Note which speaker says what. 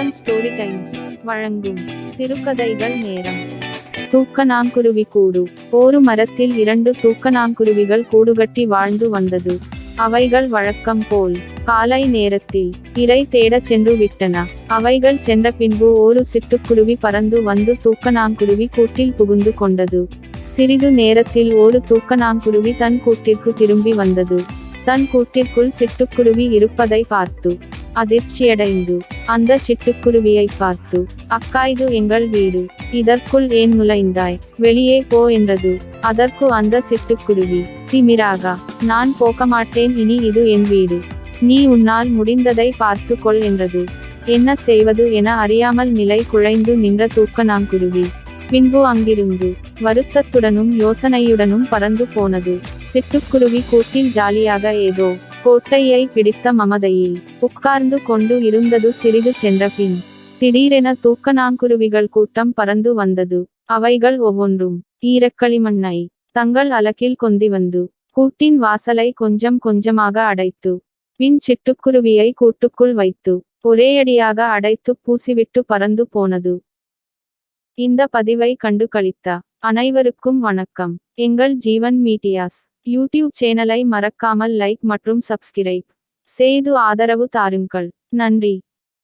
Speaker 1: Sivan story times வழங்கும் சிறுகதைகள் நேரம். தூக்கணாங்குருவி கூடு ஒரு மரத்தில் இரண்டு தூக்கணாங்குருவிகள் கூடுகட்டி வாழ்ந்து வந்தது. அவைகள் வழக்கம் போல் காலை நேரத்தில் இரை தேடச் சென்று விட்டன. அவைகள் சென்ற பின்பு ஒரு சிட்டுக்குருவி பறந்து வந்து தூக்கணாங்குருவி கூட்டில் புகுந்து கொண்டது. சிறிது நேரத்தில் ஒரு தூக்கணாங்குருவி தன் கூட்டிற்கு திரும்பி வந்தது. தன் கூட்டிற்குள் சிட்டுக்குருவி இருப்பதை பார்த்து அதிர்ச்சியடைந்து அந்த சிட்டுக்குருவியை பார்த்து அக்கா இது எங்கள் வீடு இதற்குள் ஏன் நுழைந்தாய்? வெளியே போ என்றது. அதற்கு அந்த சிட்டுக்குருவி திமிராக நான் போக மாட்டேன் இனி இது என் வீடு. நீ உன்னால் முடிந்ததை பார்த்து கொள் என்றது. என்ன செய்வது? என அறியாமல் நிலை குழைந்து நின்ற தூக்கணாங்குருவி. பின்பு அங்கிருந்து வருத்தத்துடனும் யோசனையுடனும் பறந்து போனது. சிட்டுக்குருவி கூட்டில் ஜாலியாக ஏதோ கோட்டையை பிடித்த மமதையில் உட்கார்ந்து கொண்டு இருந்தது சிறிது சென்ற பின் திடீரென தூக்கணாங்குருவிகள் கூட்டம் பறந்து வந்தது. அவைகள் ஒவ்வொன்றும் ஈரக்களிமண்ணை தங்கள் அலக்கில் கொந்தி வந்து கூட்டின் வாசலை கொஞ்சம் கொஞ்சமாக அடைத்து பின் சிட்டுக்குருவியை கூட்டுக்குள் வைத்து ஒரேயடியாக அடைத்து பூசிவிட்டு பறந்து போனது. இந்த பதிவை கண்டு கழித்த அனைவருக்கும் வணக்கம். எங்கள் ஜீவன் மீடியாஸ். யூடியூப் சேனலை மறக்காமல் லைக் மற்றும் சப்ஸ்கிரைப் செய்து ஆதரவு தாருங்கள். நன்றி.